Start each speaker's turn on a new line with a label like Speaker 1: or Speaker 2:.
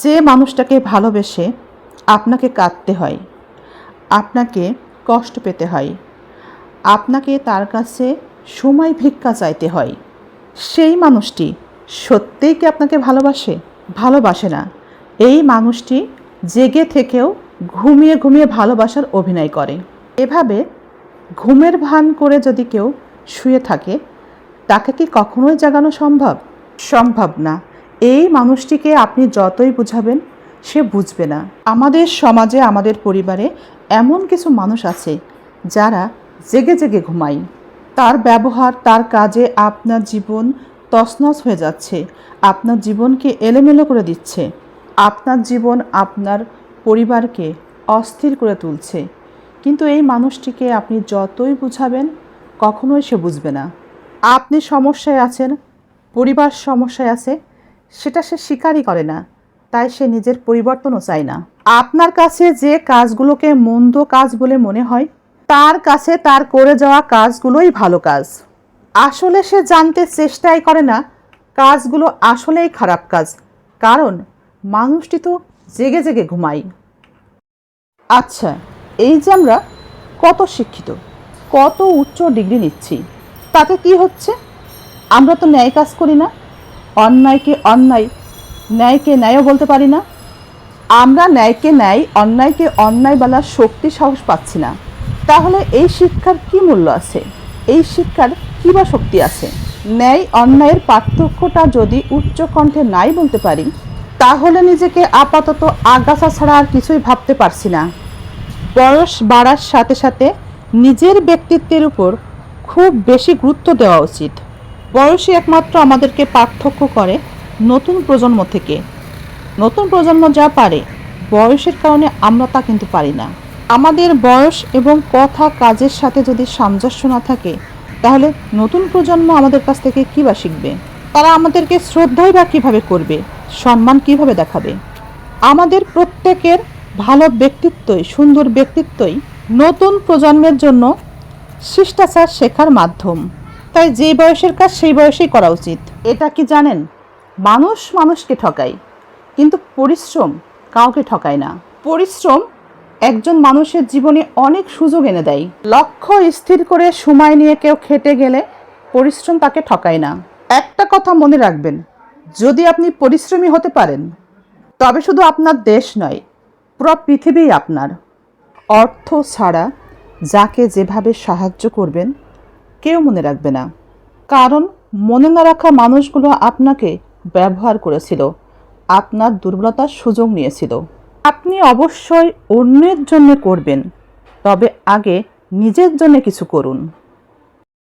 Speaker 1: যে মানুষটাকে ভালোবেসে আপনাকে কাঁদতে হয়, আপনাকে কষ্ট পেতে হয়, আপনাকে তার কাছে সময় ভিক্ষা চাইতে হয়, সেই মানুষটি সত্যিই কি আপনাকে ভালোবাসে? ভালোবাসে না। এই মানুষটি জেগে থেকেও ঘুমিয়ে ঘুমিয়ে ভালোবাসার অভিনয় করে। এভাবে ঘুমের ভান করে যদি কেউ শুয়ে থাকে, তাকে কি কখনোই জাগানো সম্ভব? সম্ভব না। এই মানুষটিকে আপনি যতই বুঝাবেন, সে বুঝবে না। আমাদের সমাজে, আমাদের পরিবারে এমন কিছু মানুষ আছে যারা জেগে জেগে ঘুমায়। তার ব্যবহার, তার কাজে আপনার জীবন তছনছ হয়ে যাচ্ছে। আপনার জীবনকে এলোমেলো করে দিচ্ছে। আপনার জীবন আপনার পরিবারকে অস্থির করে তুলছে। কিন্তু এই মানুষটিকে আপনি যতই বুঝাবেন, কখনোই সে বুঝবে না। আপনি সমস্যায় আছেন, পরিবার সমস্যায় আছে সেটা সে স্বীকারই করে না, তাই সে নিজের পরিবর্তনও চায় না। আপনার কাছে যে কাজগুলোকে মন্দ কাজ বলে মনে হয়, তার কাছে তার করে যাওয়া কাজগুলোই ভালো কাজ। আসলে সে জানতে চেষ্টাই করে না, কাজগুলো আসলেই খারাপ কাজ, কারণ মানুষটি তো জেগে জেগে ঘুমায়। আচ্ছা এই যে আমরা কত শিক্ষিত, কত উচ্চ ডিগ্রি নিচ্ছি, তাতে কি হচ্ছে? আমরা তো ন্যায় কাজ করি না। অন্যায়কে অন্যায়, ন্যায়কে ন্যায়ও বলতে পারি না। আমরা ন্যায়কে ন্যায়, অন্যায়কে অন্যায় বলার শক্তি, সাহস পাচ্ছি না। তাহলে এই শিক্ষার কি মূল্য আছে? এই শিক্ষার কী বা শক্তি আছে? ন্যায়, অন্যায়ের পার্থক্যটা যদি উচ্চ কণ্ঠে নাই বলতে পারি, তাহলে নিজেকে আপাতত আগাছা ছাড়া আর কিছুই ভাবতে পারছি না। বয়স বাড়ার সাথে সাথে নিজের ব্যক্তিত্বের উপর খুব বেশি গুরুত্ব দেওয়া উচিত। বয়সই একমাত্র আমাদেরকে পার্থক্য করে নতুন প্রজন্ম থেকে। নতুন প্রজন্ম যা পারে, বয়সের কারণে আমরা তা কিন্তু পারি না। আমাদের বয়স এবং কথা কাজের সাথে যদি সামঞ্জস্য না থাকে, তাহলে নতুন প্রজন্ম আমাদের কাছ থেকে কী বা শিখবে? তারা আমাদেরকে শ্রদ্ধাই বা কীভাবে করবে? সম্মান কীভাবে দেখাবে? আমাদের প্রত্যেকের ভালো ব্যক্তিত্বই, সুন্দর ব্যক্তিত্বই নতুন প্রজন্মের জন্য শিষ্টাচার শেখার মাধ্যম। তাই যে বয়সের কাজ সেই বয়সেই করা উচিত। এটা কি জানেন? মানুষ মানুষকে ঠকায়, কিন্তু পরিশ্রম কাউকে ঠকায় না। পরিশ্রম একজন মানুষের জীবনে অনেক সুযোগ এনে দেয়। লক্ষ্য স্থির করে সময় নিয়ে কেউ খেটে গেলে পরিশ্রম তাকে ঠকায় না। একটা কথা মনে রাখবেন, যদি আপনি পরিশ্রমী হতে পারেন, তবে শুধু আপনার দেশ নয়, পুরো পৃথিবীই আপনার। অর্থ ছাড়া যাকে যেভাবে সাহায্য করবেন কেউ মনে রাখবে না। কারণ মনে না রাখা মানুষগুলো আপনাকে ব্যবহার করেছিল। আপনার দুর্বলতার সুযোগ নিয়েছিল। আপনি অবশ্যই অন্যের জন্য করবেন। তবে আগে নিজের জন্য কিছু করুন।